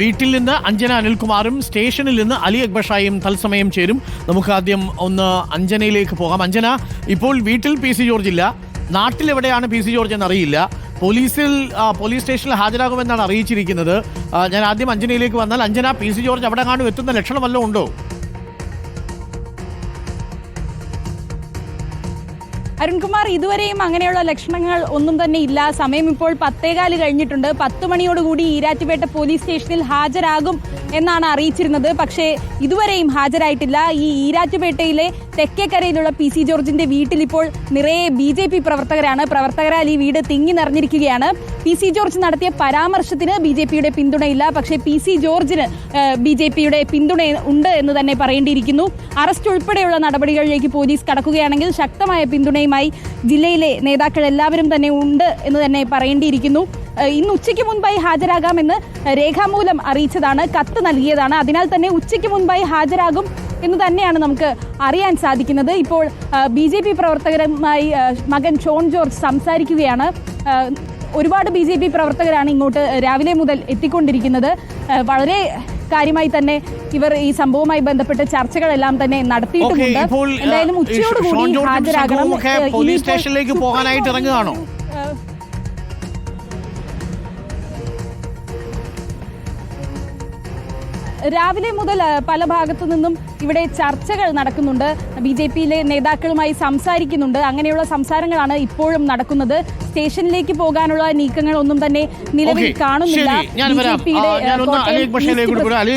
വീട്ടിൽ നിന്ന് അഞ്ജന അനിൽകുമാറും സ്റ്റേഷനിൽ നിന്ന് അലി അക്ബഷായും തത്സമയം ചേരും. നമുക്ക് ആദ്യം ഒന്ന് അഞ്ജനയിലേക്ക് പോകാം. അഞ്ജന ഇപ്പോൾ വീട്ടിൽ പി സി ജോർജ് ഇല്ല. നാട്ടിലെവിടെയാണ് പി സി ജോർജ് എന്നറിയില്ല. പോലീസിൽ പോലീസ് സ്റ്റേഷനിൽ ഹാജരാകുമെന്നാണ് അറിയിച്ചിരിക്കുന്നത്. ഞാൻ ആദ്യം അഞ്ജനയിലേക്ക് വന്നാൽ അഞ്ജന പി സി ജോർജ് അവിടെ കാണും എത്തുന്ന ലക്ഷണം വല്ലതും ഉണ്ടോ? അരുൺകുമാർ ഇതുവരെയും അങ്ങനെയുള്ള ലക്ഷണങ്ങൾ ഒന്നും തന്നെ ഇല്ല. സമയം ഇപ്പോൾ പത്തേകാൽ കഴിഞ്ഞിട്ടുണ്ട്. പത്ത് മണിയോടുകൂടി ഈരാറ്റുപേട്ട പോലീസ് സ്റ്റേഷനിൽ ഹാജരാകും. എന്നാണ് അറിയിച്ചിരുന്നത്. പക്ഷേ ഇതുവരെയും ഹാജരായിട്ടില്ല. ഈ ഈരാറ്റുപേട്ടയിലെ തെക്കേക്കരയിലുള്ള പി സി ജോർജിന്റെ വീട്ടിൽ ഇപ്പോൾ നിറയെ ബി ജെ പി പ്രവർത്തകരാണ്. പ്രവർത്തകരാൽ ഈ വീട് തിങ്ങി നിറഞ്ഞിരിക്കുകയാണ്. പി സി ജോർജ് നടത്തിയ പരാമർശത്തിന് ബി ജെ പിയുടെ പിന്തുണയില്ല. പക്ഷേ പി സി ജോർജിന് ബി ജെ പിയുടെ പിന്തുണ ഉണ്ട് എന്ന് തന്നെ പറയേണ്ടിയിരിക്കുന്നു. അറസ്റ്റ് ഉൾപ്പെടെയുള്ള നടപടികളിലേക്ക് പോലീസ് കടക്കുകയാണെങ്കിൽ ശക്തമായ പിന്തുണയുമായി ജില്ലയിലെ നേതാക്കൾ എല്ലാവരും തന്നെ ഉണ്ട് എന്ന് തന്നെ പറയേണ്ടിയിരിക്കുന്നു. ഇന്ന് ഉച്ചയ്ക്ക് മുൻപായി ഹാജരാകാമെന്ന് രേഖാമൂലം അറിയിച്ചതാണ് കത്ത് നൽകിയതാണ്. അതിനാൽ തന്നെ ഉച്ചയ്ക്ക് മുൻപായി ഹാജരാകും എന്ന് തന്നെയാണ് നമുക്ക് അറിയാൻ സാധിക്കുന്നത്. ഇപ്പോൾ ബി ജെ പി പ്രവർത്തകരുമായി മകൻ ഷോൺ ജോർജ് സംസാരിക്കുകയാണ്. ഒരുപാട് ബി ജെ പി പ്രവർത്തകരാണ് ഇങ്ങോട്ട് രാവിലെ മുതൽ എത്തിക്കൊണ്ടിരിക്കുന്നത്. വളരെ കാര്യമായി തന്നെ ഇവർ ഈ സംഭവവുമായി ബന്ധപ്പെട്ട് ചർച്ചകളെല്ലാം തന്നെ നടത്തിയിട്ടുണ്ട് നടത്തിയിട്ടുമുണ്ട് എന്തായാലും ഉച്ചയോടുകൂടി ഹാജരാകണം. പോലീസ് സ്റ്റേഷനിലേക്ക് പോകാനായിട്ട് ഇറങ്ങുകയാണോ? രാവിലെ മുതൽ പല ഭാഗത്തു നിന്നും ഇവിടെ ചർച്ചകൾ നടക്കുന്നുണ്ട്. ബി ജെ പിയിലെ നേതാക്കളുമായി സംസാരിക്കുന്നുണ്ട്. അങ്ങനെയുള്ള സംസാരങ്ങളാണ് ഇപ്പോഴും നടക്കുന്നത്. സ്റ്റേഷനിലേക്ക് പോകാനുള്ള നീക്കങ്ങൾ ഒന്നും തന്നെ നിലവിൽ കാണുന്നില്ല.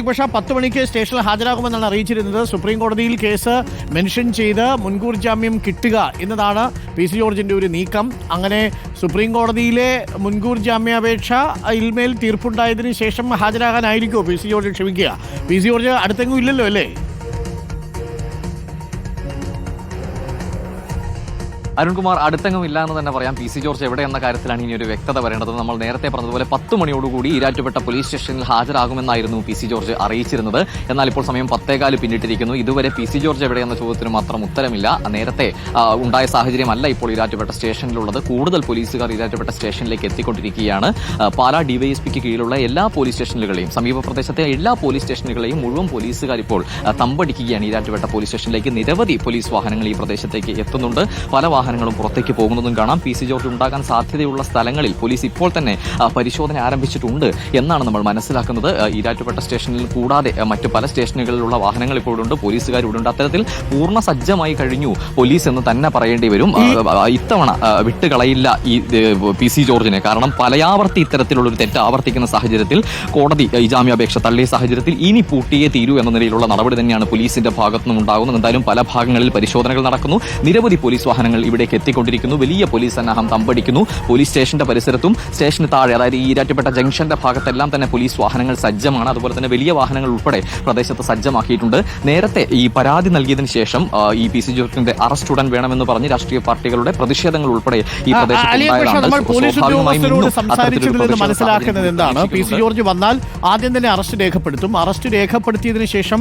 ബഷ പത്ത് മണിക്ക് സ്റ്റേഷനിൽ ഹാജരാകുമെന്നാണ് അറിയിച്ചിരുന്നത്. സുപ്രീം കോടതിയിൽ കേസ് മെൻഷൻ ചെയ്ത് മുൻകൂർ ജാമ്യം കിട്ടുക എന്നതാണ് പി സി ജോർജിന്റെ ഒരു നീക്കം. അങ്ങനെ സുപ്രീം കോടതിയിലെ മുൻകൂർ ജാമ്യാപേക്ഷ ഇൽമേൽ തീർപ്പുണ്ടായതിനു ശേഷം ഹാജരാകാനായിരിക്കുമോ പി സി ജോർജ് ക്ഷമിക്കുക? പി സി ജോർജ് അടുത്തെങ്ങും ഇല്ലല്ലോ അല്ലേ? അരുൺകുമാർ അടുത്തെങ്ങും ഇല്ല എന്ന് തന്നെ പറയാം. പി സി ജോർജ് എവിടെ എന്ന കാര്യത്തിലാണ് ഇനി ഒരു വ്യക്തത വരേണ്ടത്. നമ്മൾ നേരത്തെ പറഞ്ഞതുപോലെ പത്ത് മണിയോടുകൂടി ഈരാറ്റുപേട്ട പോലീസ് സ്റ്റേഷനിൽ ഹാജരാകുമെന്നായിരുന്നു പി സി ജോർജ് അറിയിച്ചിരുന്നത്. എന്നാൽ ഇപ്പോൾ സമയം പത്തേകാൽ പിന്നിട്ടിരിക്കുന്നു. ഇതുവരെ പി സി ജോർജ് എവിടെ എന്ന ചോദ്യത്തിന് മാത്രം ഉത്തരമില്ല. നേരത്തെ ഉണ്ടായ സാഹചര്യമല്ല ഇപ്പോൾ ഈരാറ്റുപേട്ട സ്റ്റേഷനിലുള്ളത്. കൂടുതൽ പോലീസുകാർ ഈരാറ്റുപേട്ട സ്റ്റേഷനിലേക്ക് എത്തിക്കൊണ്ടിരിക്കുകയാണ്. പാലാ ഡിവൈഎസ്പിക്ക് കീഴിലുള്ള എല്ലാ പോലീസ് സ്റ്റേഷനുകളെയും സമീപ പ്രദേശത്തെ എല്ലാ പോലീസ് സ്റ്റേഷനുകളെയും മുഴുവൻ പോലീസുകാർ ഇപ്പോൾ തമ്പടിക്കുകയാണ്. ഈരാറ്റുപേട്ട പോലീസ് സ്റ്റേഷനിലേക്ക് നിരവധി പോലീസ് വാഹനങ്ങൾ ഈ പ്രദേശത്തേക്ക് എത്തുന്നുണ്ട്. പല വാഹനങ്ങളും പുറത്തേക്ക് പോകുന്നതും കാണാം. പി സി ജോർജ് ഉണ്ടാകാൻ സാധ്യതയുള്ള സ്ഥലങ്ങളിൽ പോലീസ് ഇപ്പോൾ തന്നെ പരിശോധന ആരംഭിച്ചിട്ടുണ്ട് എന്നാണ് നമ്മൾ മനസ്സിലാക്കുന്നത്. ഈരാറ്റുപേട്ട സ്റ്റേഷനിൽ കൂടാതെ മറ്റു പല സ്റ്റേഷനുകളിലുള്ള വാഹനങ്ങൾ ഇപ്പോഴുണ്ട് പോലീസുകാർ ഇവിടെ ഉണ്ട്. അത്തരത്തിൽ പൂർണ സജ്ജമായി കഴിഞ്ഞു പോലീസ് എന്ന് തന്നെ പറയേണ്ടി വരും. ഇത്തവണ വിട്ടുകളയില്ല ഈ പി സി ജോർജിനെ. കാരണം പലയാവർത്തി ഇത്തരത്തിലുള്ള ഒരു തെറ്റ് ആവർത്തിക്കുന്ന സാഹചര്യത്തിൽ കോടതി ജാമ്യാപേക്ഷ തള്ളിയ സാഹചര്യത്തിൽ ഇനി പൂട്ടിയേ തീരൂ എന്ന നിലയിലുള്ള നടപടി തന്നെയാണ് പോലീസിന്റെ ഭാഗത്തു നിന്നും ഉണ്ടാകുന്നത് എന്തായാലും പല ഭാഗങ്ങളിൽ പരിശോധനകൾ നടക്കുന്നു. നിരവധി പോലീസ് വാഹനങ്ങൾ ഇവിടേക്ക് എത്തിക്കൊണ്ടിരിക്കുന്നു. വലിയ പോലീസ് സന്നാഹം തമ്പടിക്കുന്നു. പോലീസ് സ്റ്റേഷന്റെ പരിസരത്തും സ്റ്റേഷന് താഴെ അതായത് ഈ ഈരാറ്റുപേട്ട ജംഗ്ഷന്റെ ഭാഗത്തെല്ലാം തന്നെ പോലീസ് വാഹനങ്ങൾ സജ്ജമാണ്. അതുപോലെ തന്നെ വലിയ വാഹനങ്ങൾ ഉൾപ്പെടെ പ്രദേശത്ത് സജ്ജമാക്കിയിട്ടുണ്ട്. നേരത്തെ ഈ പരാതി നൽകിയതിനു ശേഷം ഈ പി സി ജോർജിന്റെ അറസ്റ്റ് ഉടൻ വേണമെന്ന് പറഞ്ഞ് രാഷ്ട്രീയ പാർട്ടികളുടെ പ്രതിഷേധങ്ങൾ ഉൾപ്പെടെ ഈ പ്രദേശത്ത് മനസ്സിലാക്കുന്നത് എന്താണ്? പി സി ജോർജ് വന്നാൽ ആദ്യം തന്നെ അറസ്റ്റ് രേഖപ്പെടുത്തും. അറസ്റ്റ് രേഖപ്പെടുത്തിയതിനു ശേഷം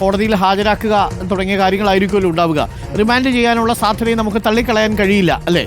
കോടതിയിൽ ഹാജരാക്കുക തുടങ്ങിയ കാര്യങ്ങളായിരിക്കുമല്ലോ ഉണ്ടാവുക. റിമാൻഡ് ചെയ്യാനുള്ള സാധ്യതയും നമുക്ക് തള്ളിക്കളയാൻ കഴിയില്ല അല്ലേ?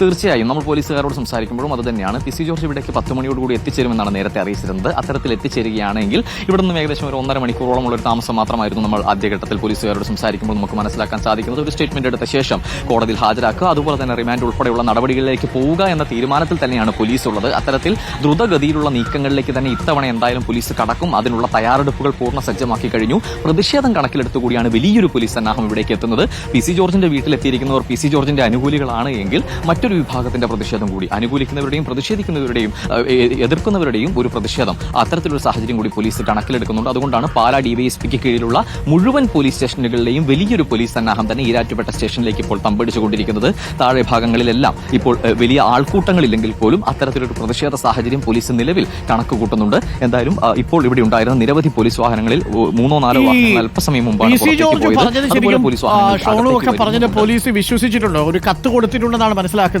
തീർച്ചയായും നമ്മൾ പോലീസുകാരോട് സംസാരിക്കുമ്പോഴും അത് തന്നെയാണ്. പി സി ജോർജ് ഇവിടേക്ക് പത്ത് മണിയോടുകൂടി എത്തിച്ചേരുമെന്നാണ് നേരത്തെ അറിയിച്ചിരുന്നത്. അത്തരത്തിൽ എത്തിച്ചേരുകയാണെങ്കിൽ ഇവിടെ നിന്നും ഏകദേശം ഒരു ഒന്നര മണിക്കൂറോളം ഒരു താമസം മാത്രമായിരുന്നു നമ്മൾ ആദ്യഘട്ടത്തിൽ പോലീസുകാരോട് സംസാരിക്കുമ്പോൾ നമുക്ക് മനസ്സിലാക്കാൻ സാധിക്കുന്നത്. ഒരു സ്റ്റേറ്റ്മെന്റ് എടുത്ത ശേഷം കോടതിയിൽ ഹാജരാക്കുക. അതുപോലെ തന്നെ റിമാൻഡ് ഉൾപ്പെടെയുള്ള നടപടികളിലേക്ക് പോവുക എന്ന തീരുമാനത്തിൽ തന്നെയാണ് പോലീസ് ഉള്ളത് അത്തരത്തിൽ ദ്രുതഗതിയിലുള്ള നീക്കങ്ങളിലേക്ക് തന്നെ ഇത്തവണ എന്തായാലും പോലീസ് കടക്കും. അതിനുള്ള തയ്യാറെടുപ്പുകൾ പൂർണ സജ്ജമാക്കി കഴിഞ്ഞു. പ്രതിഷേധം കണക്കിലെടുത്തുകൂടിയാണ് വലിയൊരു പോലീസ് സന്നാഹം ഇവിടേക്ക് എത്തുന്നത്. പി സി ജോർജിന്റെ വീട്ടിലെത്തിയിരിക്കുന്നവർ പി സി ജോർജിന്റെ അനുകൂലികളാണ് എങ്കിൽ മറ്റൊരു വിഭാഗത്തിന്റെ പ്രതിഷേധം കൂടി അനുകൂലിക്കുന്നവരുടെയും പ്രതിഷേധിക്കുന്നവരുടെയും എതിർക്കുന്നവരുടെയും ഒരു പ്രതിഷേധം അത്തരത്തിലൊരു സാഹചര്യം കൂടി പോലീസ് കണക്കിലെടുക്കുന്നുണ്ട്. അതുകൊണ്ടാണ് പാലാ ഡിവൈഎസ്പിക്ക് കീഴിലുള്ള മുഴുവൻ പോലീസ് സ്റ്റേഷനുകളിലെയും വലിയൊരു പോലീസ് സന്നാഹം തന്നെ ഈരാറ്റുപേട്ട സ്റ്റേഷനിലേക്ക് ഇപ്പോൾ തമ്പടിച്ചുകൊണ്ടിരിക്കുന്നത്. താഴെ ഭാഗങ്ങളിലെല്ലാം ഇപ്പോൾ വലിയ ആൾക്കൂട്ടങ്ങളില്ലെങ്കിൽ പോലും അത്തരത്തിലൊരു പ്രതിഷേധ സാഹചര്യം പോലീസ് നിലവിൽ കണക്ക് കൂട്ടുന്നുണ്ട് എന്തായാലും ഇപ്പോൾ ഇവിടെ ഉണ്ടായിരുന്ന നിരവധി പോലീസ് വാഹനങ്ങളിൽ മൂന്നോ നാലോ വാഹനങ്ങൾ അല്പസമയം മുമ്പാണ് പോലീസ് വിശ്വസിച്ചിട്ടുണ്ടോ? ഒരു കത്ത് കൊടുത്തിട്ടുണ്ടെന്നാണ് മനസ്സിലാക്കുന്നത്.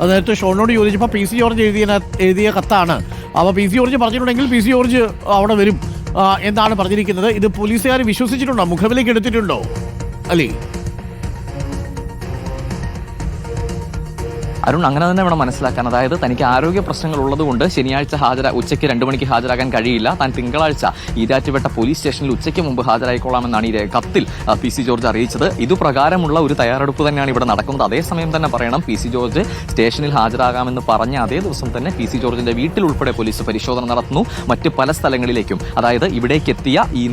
അത് നേരത്തെ ഷോണിനോട് ചോദിച്ചപ്പോൾ പി സി ജോർജ് എഴുതിയ എഴുതിയ കത്താണ്. അപ്പോൾ പി സി ജോർജ് പറഞ്ഞിട്ടുണ്ടെങ്കിൽ പി സി ജോർജ് അവിടെ വരും. എന്നാണ് പറഞ്ഞിരിക്കുന്നത്? ഇത് പോലീസുകാർ വിശ്വസിച്ചിട്ടുണ്ടോ? മുഖവിലേക്ക് എടുത്തിട്ടുണ്ടോ? അല്ലേ? അരുൺ അങ്ങനെ തന്നെ വേണം മനസ്സിലാക്കാൻ. അതായത് തനിക്ക് ആരോഗ്യ പ്രശ്നങ്ങൾ ഉള്ളതുകൊണ്ട് ശനിയാഴ്ച ഹാജരാ ഉച്ചയ്ക്ക് രണ്ടു മണിക്ക് ഹാജരാകാൻ കഴിയില്ല. താൻ തിങ്കളാഴ്ച ഈരാറ്റുപേട്ട പോലീസ് സ്റ്റേഷനിൽ ഉച്ചയ്ക്ക് മുമ്പ് ഹാജരായിക്കൊള്ളാമെന്നാണ് ഈ കത്തിൽ പി സി ജോർജ് അറിയിച്ചത്. ഇതുപ്രകാരമുള്ള ഒരു തയ്യാറെടുപ്പ് തന്നെയാണ് ഇവിടെ നടക്കുന്നത്. അതേസമയം തന്നെ പറയണം പി സി ജോർജ് സ്റ്റേഷനിൽ ഹാജരാകാമെന്ന് പറഞ്ഞ അതേ ദിവസം തന്നെ പി സി ജോർജിന്റെ വീട്ടിൽ ഉൾപ്പെടെ പോലീസ് പരിശോധന നടത്തുന്നു. മറ്റ് പല സ്ഥലങ്ങളിലേക്കും. അതായത് ഇവിടേക്ക് എത്തിയ ഈ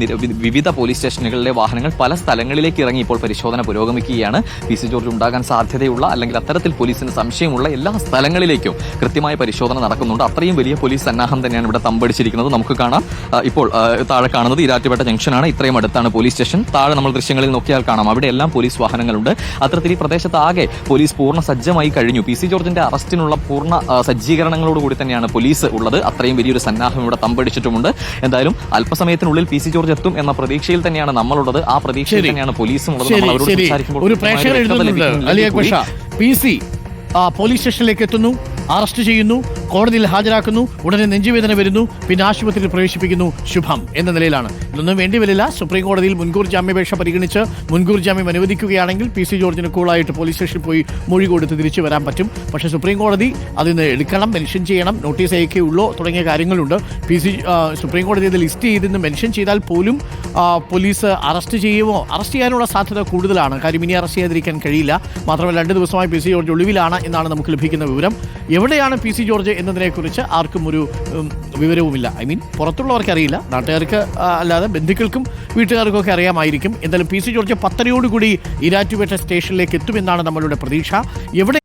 വിവിധ പോലീസ് സ്റ്റേഷനുകളിലെ വാഹനങ്ങൾ പല സ്ഥലങ്ങളിലേക്ക് ഇറങ്ങി ഇപ്പോൾ പരിശോധന പുരോഗമിക്കുകയാണ്. പി സി ജോർജ് ഉണ്ടാകാൻ സാധ്യതയുള്ള അല്ലെങ്കിൽ അത്തരത്തിൽ പോലീസിന് സംശയമുള്ള എല്ലാ സ്ഥലങ്ങളിലേക്കും കൃത്യമായ പരിശോധന നടക്കുന്നുണ്ട്. അത്രയും വലിയ പോലീസ് സന്നാഹം തന്നെയാണ് ഇവിടെ തമ്പടിച്ചിരിക്കുന്നത്. നമുക്ക് കാണാം. ഇപ്പോൾ താഴെ കാണുന്നത് ഇരാറ്റുപേട്ട ജംഗ്ഷനാണ് ഇത്രയും അടുത്താണ് പോലീസ് സ്റ്റേഷൻ. താഴെ നമ്മൾ ദൃശ്യങ്ങളിൽ നോക്കിയാൽ കാണാം. അവിടെ എല്ലാം പോലീസ് വാഹനങ്ങളുണ്ട്. അത്തരത്തിൽ ഈ പ്രദേശത്ത് ആകെ പോലീസ് പൂർണ സജ്ജമായി കഴിഞ്ഞു. പി സി ജോർജിന്റെ അറസ്റ്റിനുള്ള പൂർണ സജ്ജീകരണങ്ങളോടുകൂടി തന്നെയാണ് പോലീസ് ഉള്ളത്. അത്രയും വലിയൊരു സന്നാഹം ഇവിടെ തമ്പടിച്ചിട്ടുമുണ്ട്. എന്തായാലും അല്പസമയത്തിനുള്ളിൽ പി സി ജോർജ് എത്തും എന്ന പ്രതീക്ഷയിൽ തന്നെയാണ് നമ്മളുള്ളത്. ആ പ്രതീക്ഷയിൽ തന്നെയാണ് പോലീസും ഉള്ളത്. നമ്മൾ അവരോട് സംസാരിക്കുമ്പോൾ പി സി പോലീസ് സ്റ്റേഷനിലേക്ക് എത്തുന്നു. അറസ്റ്റ് ചെയ്യുന്നു. കോടതിയിൽ ഹാജരാക്കുന്നു. ഉടനെ നെഞ്ചുവേദന വരുന്നു. പിന്നെ ആശുപത്രിയിൽ പ്രവേശിപ്പിക്കുന്നു. ശുഭം എന്ന നിലയിലാണ്. ഇതൊന്നും വേണ്ടിവരില്ല സുപ്രീം കോടതിയിൽ മുൻകൂർ ജാമ്യാപേക്ഷ പരിഗണിച്ച് മുൻകൂർ ജാമ്യം അനുവദിക്കുകയാണെങ്കിൽ പി സി ജോർജിന് കൂളായിട്ട് പോലീസ് സ്റ്റേഷനിൽ പോയി മൊഴി കൊടുത്ത് തിരിച്ചു വരാൻ പറ്റും. പക്ഷേ സുപ്രീം കോടതി അതിന് എടുക്കണം മെൻഷൻ ചെയ്യണം. നോട്ടീസ് അയക്കുകയുള്ളൂ തുടങ്ങിയ കാര്യങ്ങളുണ്ട്. പി സി സുപ്രീം കോടതി ഇത് ലിസ്റ്റ് ചെയ്തെന്ന് മെൻഷൻ ചെയ്താൽ പോലും പോലീസ് അറസ്റ്റ് ചെയ്യുമോ? അറസ്റ്റ് ചെയ്യാനുള്ള സാധ്യത കൂടുതലാണ്. കാര്യം ഇനി അറസ്റ്റ് ചെയ്യാതിരിക്കാൻ കഴിയില്ല. മാത്രമല്ല രണ്ട് ദിവസമായി പി സി ജോർജ് ഒളിവിലാണ് എന്നാണ് നമുക്ക് ലഭിക്കുന്ന വിവരം. എവിടെയാണ് പി സി ജോർജ് എന്നതിനെക്കുറിച്ച് ആർക്കും ഒരു വിവരവുമില്ല. ഐ മീൻ പുറത്തുള്ളവർക്ക് അറിയില്ല. നാട്ടുകാർക്ക് അല്ലാതെ ബന്ധുക്കൾക്കും വീട്ടുകാർക്കും ഒക്കെ അറിയാമായിരിക്കും. എന്തായാലും പി സി ജോർജ് പത്തരയോടുകൂടി ഇരാറ്റുപേട്ട സ്റ്റേഷനിലേക്ക് എത്തുമെന്നാണ് നമ്മളുടെ പ്രതീക്ഷ. എവിടെ